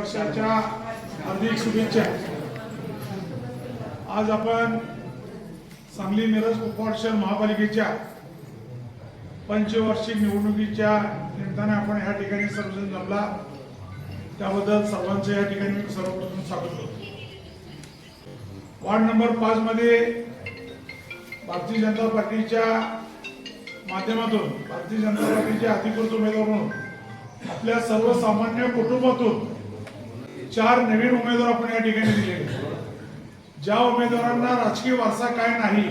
वर्षाच्या हार्दिक शुभेच्छा. आज आपण सांगली मिरज कॉर्पोरेशन महापालिकेच्या पंचवार्षिक निवडणुकीच्या निमित्ताने आपण ह्या ठिकाणी सर्वजण जमला. त्याबद्दल सर्वांचं या ठिकाणी सर्वप्रथम स्वागत करतो. वार्ड नंबर पाच मध्ये भारतीय जनता पार्टीच्या माध्यमातून भारतीय जनता पार्टीचे अधिकृत उमेदवार म्हणून आपल्या सर्वसामान्य कुटुंबातून चार नवीन उमेदवार आपण या ठिकाणी दिले. ज्या उमेदवारांना राजकीय वारसा काय नाही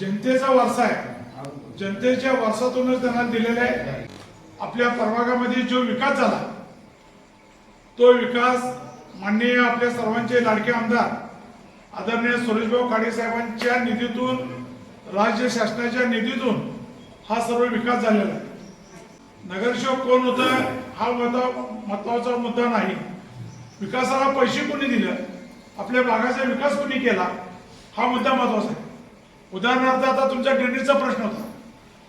जनतेचा वारसा आहे. जनतेच्या वारसातूनच त्यांना दिलेला आहे. आपल्या प्रभागामध्ये जो विकास झाला तो विकास माननीय आपल्या सर्वांचे लाडके आमदार आदरणीय सुरेशभाऊ खाडे साहेबांच्या निधीतून राज्य शासनाच्या निधीतून हा सर्व विकास झालेला आहे. नगरसेवक कोण होतं हा महत्वा- महत्त्वाचा मुद्दा नाही. विकासाला पैसे कोणी दिलं? आपल्या भागाचा विकास कोणी केला? हा मुद्दा महत्त्वाचा आहे. उदाहरणार्थ आता तुमच्या ड्रेनेजचा प्रश्न होता.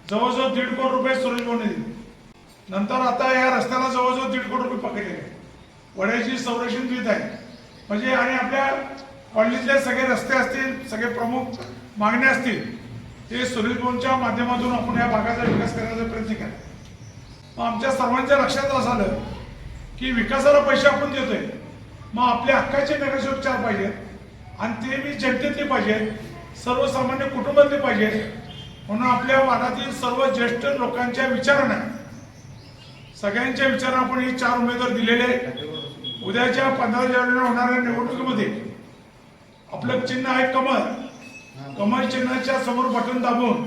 जवळजवळ दीड कोटी रुपये सुरेश भाऊने दिले. नंतर आता या रस्त्याला जवळजवळ दीड कोटी रुपये पकडले गेले. वड्याची संरक्षण देत आहे. म्हणजे आणि आपल्या कॉलनीतले सगळे रस्ते असतील सगळे प्रमुख मागण्या असतील ते सुरेश भाऊंच्या माध्यमातून आपण या भागाचा विकास करण्याचा प्रयत्न केला. मग आमच्या सर्वांच्या लक्षात असं आलं की विकासाला पैसे आपण देतोय. मग आपल्या हक्काचे नगरसेवक पाहिजेत. आणि ते मी जनतेतले पाहिजेत सर्वसामान्य कुटुंबातले पाहिजेत. म्हणून आपल्या वार्डातील सर्व ज्येष्ठ लोकांच्या विचारांना सगळ्यांच्या विचारांना आपण हे चार उमेदवार दिलेले आहेत. उद्याच्या पंधरा जानेवारीला होणाऱ्या निवडणुकीमध्ये आपलं चिन्ह आहे कमल कमल चिन्हाच्या समोर बटन दाबून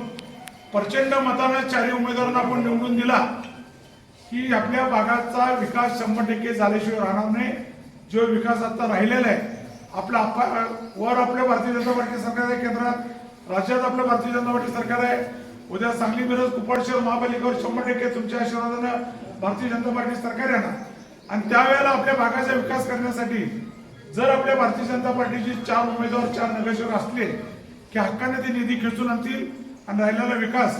प्रचंड मतानं चारही उमेदवारांना आपण निवडून दिला. की आपल्या भागाचा विकास शंभर टक्के झाल्याशिवाय राहणार नाही. जो विकास आता राहिलेला आहे. आपला वर आपल्या भारतीय जनता पार्टी सरकार आहे केंद्रात राज्यात आपलं भारतीय जनता पार्टी सरकार आहे. उद्या सांगली मिरज कुपवाड शहर महापालिकेवर शंभर टक्के तुमच्या आशीर्वादानं भारतीय जनता पार्टी सरकार येणार. आणि त्यावेळेला आपल्या भागाचा विकास करण्यासाठी जर आपल्या भारतीय जनता पार्टीचे चार उमेदवार चार नगरसेवक असले की हक्काने ते निधी खेचून आणतील आणि राहिलेला विकास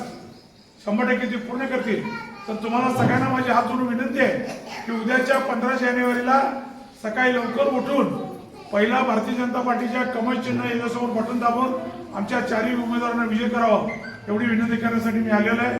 शंभर टक्के ते पूर्ण करतील तर तुम्हाला सगळ्यांना माझी हात जोडून विनंती आहे की उद्याच्या पंधरा जानेवारीला सकाळी लवकर उठून पहिला भारतीय जनता पार्टीच्या कमल चिन्ह याच्यासमोर बटन दाबून आमच्या चारही उमेदवारांना विजय करावा एवढी विनंती करण्यासाठी मी आलेलो आहे.